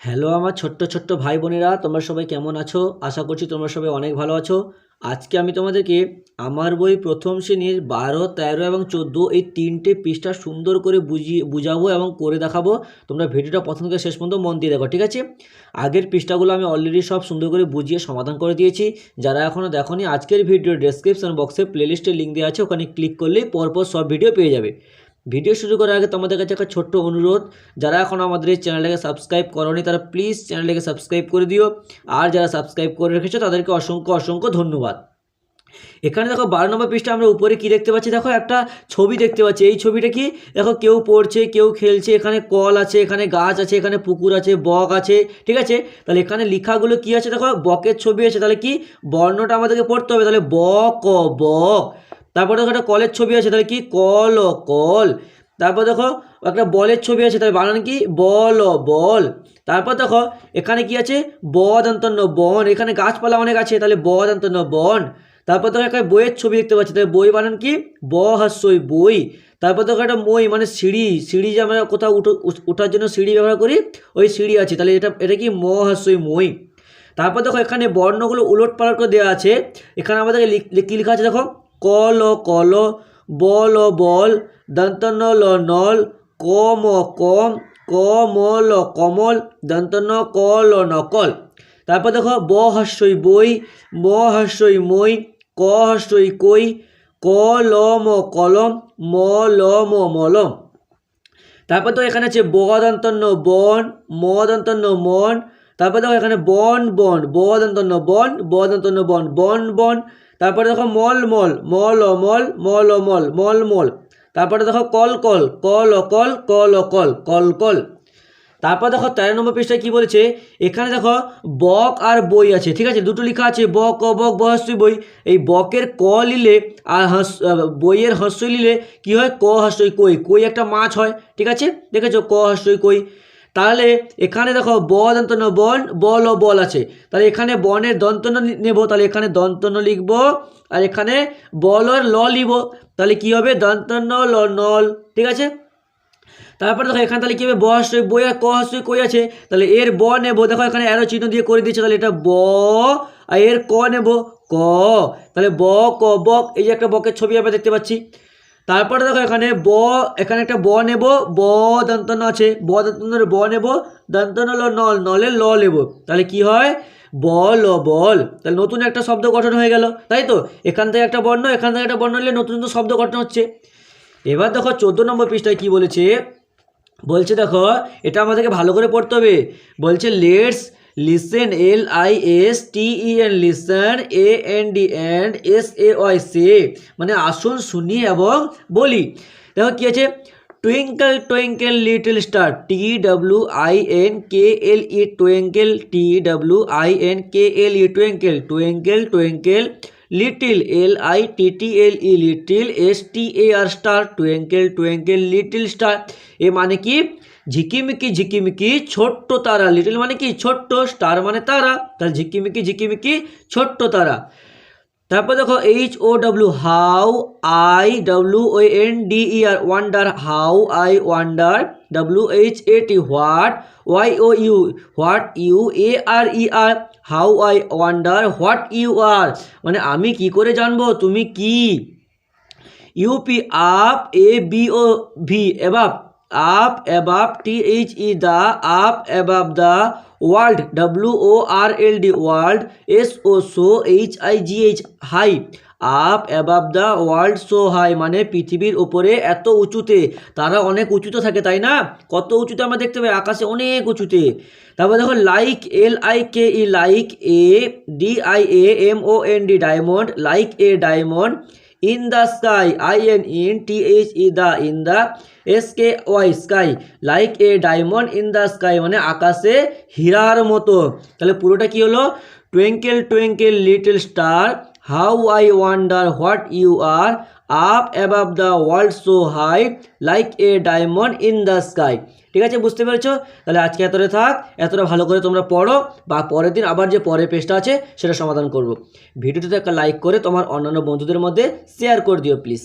Hello আমার ছোট্ট ছোট্ট ভাই বোনেরা, তোমরা সবাই কেমন আছো? আশা করছি তোমরা সবাই অনেক ভালো আছো। আজকে আমি তোমাদেরকে আমার বই প্রথম শ্রেণির বারো, তেরো এবং চোদ্দ এই তিনটে পৃষ্ঠা সুন্দর করে বুঝিয়ে, বুঝাবো এবং করে দেখাবো। তোমরা ভিডিওটা প্রথম থেকে শেষ পর্যন্ত মন দিয়ে দেখো, ঠিক আছে? আগের পৃষ্ঠাগুলো আমি অলরেডি সব সুন্দর করে বুঝিয়ে সমাধান করে দিয়েছি। যারা এখনও দেখোনি, আজকের ভিডিও ডেসক্রিপশন বক্সে প্লেলিস্টের লিঙ্ক দেওয়া আছে, ওখানে ক্লিক করলেই পরপর সব ভিডিও পেয়ে যাবে। ভিডিও শুরু করার আগে তোমাদের কাছে একটা ছোট্ট অনুরোধ, যারা এখন আমাদের এই চ্যানেলটাকে সাবস্ক্রাইব করনি তারা প্লিজ চ্যানেলটাকে সাবস্ক্রাইব করে দিও। আর যারা সাবস্ক্রাইব করে রেখেছো তাদেরকে অসংখ্য অসংখ্য ধন্যবাদ। এখানে দেখো বারো নম্বর পৃষ্ঠা আমরা উপরে কি দেখতে পাচ্ছি? দেখো একটা ছবি দেখতে পাচ্ছি। এই ছবিটা কি? দেখো কেউ পড়ছে, কেউ খেলছে, এখানে কল আছে, এখানে গাছ আছে, এখানে পুকুর আছে, বক আছে, ঠিক আছে? তাহলে এখানে লেখাগুলো কি আছে? দেখো বকের ছবি আছে। তাহলে কি? বর্ণটা আমাদেরকে পড়তে হবে। তাহলে ব, ক বক তারপরে দেখো একটা কলের ছবি আছে, তাহলে কি? কল কল। তারপর দেখো একটা বলের ছবি আছে, তাহলে বানান কি? বল বল। তারপর দেখো এখানে কি আছে? বদন্তন্য বন। এখানে গাছপালা অনেক আছে, তাহলে বদন্তন্য বন। তারপর দেখো একটা বইয়ের ছবি দেখতে পাচ্ছি, তাহলে বই বানান কি? ব হাস্যই বই। তারপর দেখো একটা মই মানে সিঁড়ি। সিঁড়ি যে আমরা কোথাও উঠো ওঠার জন্য সিঁড়ি ব্যবহার করি, ওই সিঁড়ি আছে, তাহলে এটা এটা কি? ম হাস্যই মই। তারপর দেখো এখানে বর্ণগুলো উলট পালট করে দেওয়া আছে। এখানে আমাদেরকে কি লেখা আছে দেখো? কল কল বল বল দন্তন্য ল নল কম কম কমল কমল দন্তন্য কল নকল তারপর দেখো, ব হাস্যই বই, ম হাস্যই মই, ক হাস্যই কই, কলম কলম, মলম মলম। তারপর তো এখানে আছে বদন্তন্য বন, ম মদন্তন্য মন তারপর দেখো এখানে বন বন বদন্তন্য বন বদন্তন্য বন বন বন। তারপরে দেখো মল মল মল ও মল মল ও মল মল। তারপরে দেখো কল কল কল ও কল, অকল, কল কল। তারপর দেখো তেরো নম্বর পৃষ্ঠায় কি বলেছে? এখানে দেখো বক আর বই আছে, ঠিক আছে? দুটো লেখা আছে, বক ব হস্যই বই। এই বকের ক লিলে আর হস বইয়ের হস্যই লিলে কি হয়? ক হস্যই কই? কই একটা মাছ হয়, ঠিক আছে? দেখেছ? ক হস্যই কই? তাহলে এখানে দেখো ব দন্তন্য বন বল ও বল আছে। তাহলে এখানে বনের দন্তন্য নেব, তাহলে এখানে দন্তন্য লিখব, আর এখানে বলর ল লিখব তাহলে কি হবে? দন্তন্য ল নল, ঠিক আছে? তারপরে দেখো এখানে তাহলে কী হবে? বহস্যই বই আর ক হস্যই কই আছে? তাহলে এর ব নেব, দেখো এখানে অ্যারো চিহ্ন দিয়ে করে দিয়েছে, তাহলে এটা ব, আর এর ক নেব, ক। তাহলে ব, ক, বক, এই যে একটা বকের ছবি আমরা দেখতে পাচ্ছি। তারপরে দেখো এখানে ব, এখানে একটা ব নেব, ব দন্তন আছে, ব দন্তনের ব নেব দন্তন ল নল, নলের ল নেব তাহলে কি হয়? বল ও বল। তাহলে নতুন একটা শব্দ গঠন হয়ে গেল, তাই তো? এখান থেকে একটা বর্ণ, এখান থেকে একটা বর্ণ নিলে নতুন নতুন শব্দ গঠন হচ্ছে। এবার দেখো চোদ্দ নম্বর পৃষ্ঠায় কি বলেছে? বলছে দেখো, এটা আমাদেরকে ভালো করে পড়তে হবে। বলছে, let's listen L I S T E N listen A N D and S A Y say মানে আসুন, শুনি এবং বলি। দেখো কি আছে? Twinkle twinkle little star T W I N K L E twinkle T W I N K L E twinkle twinkle twinkle little L I T T L E little S T A R star twinkle twinkle little star a মানে কি? ঝিকিমিকি ঝিকিমিকি ছোট্ট তারা little মানে কি? ছোট্ট star মানে তারা। তাহলে ঝিকিমিকি ঝিকিমিকি ছোট্ট তারা। তারপর দেখো H O W how I W O N D E R wonder how I wonder W H A T what Y O U what you A R E are how I wonder what you are মানে আমি কি করে জানব? তুমি কি? U P up A B O V above up above T H E the, up above the, world W O R L D world S O so H I G H high. Up above the world, so high মানে পৃথিবীর উপরে এত উঁচুতে। তারা অনেক উঁচুতে থাকে, তাই না? কত উঁচুতে আমরা দেখতে পাই? আকাশে অনেক উঁচুতে। তারপর দেখো, like L I K E like a D I A M O N D diamond, like a diamond in the sky I N in T H E the in the S K Y sky like a diamond in the sky মানে আকাশে হীরার মতো। তাহলে পুরোটা কি হলো? Twinkle twinkle little star how I wonder what you are up above the world so high like a diamond in the sky ঠিক আছে? বুঝতে পেরেছ? তাহলে আজকে এতটা থাক, এতটা ভালো করে তোমরা পড়ো, বা পরের দিন আবার যে পরের পেজটা আছে, সেটা সমাধান করব। ভিডিওটিতে একটা লাইক করে তোমার অন্যান্য বন্ধুদের মধ্যে শেয়ার করে দিও প্লিজ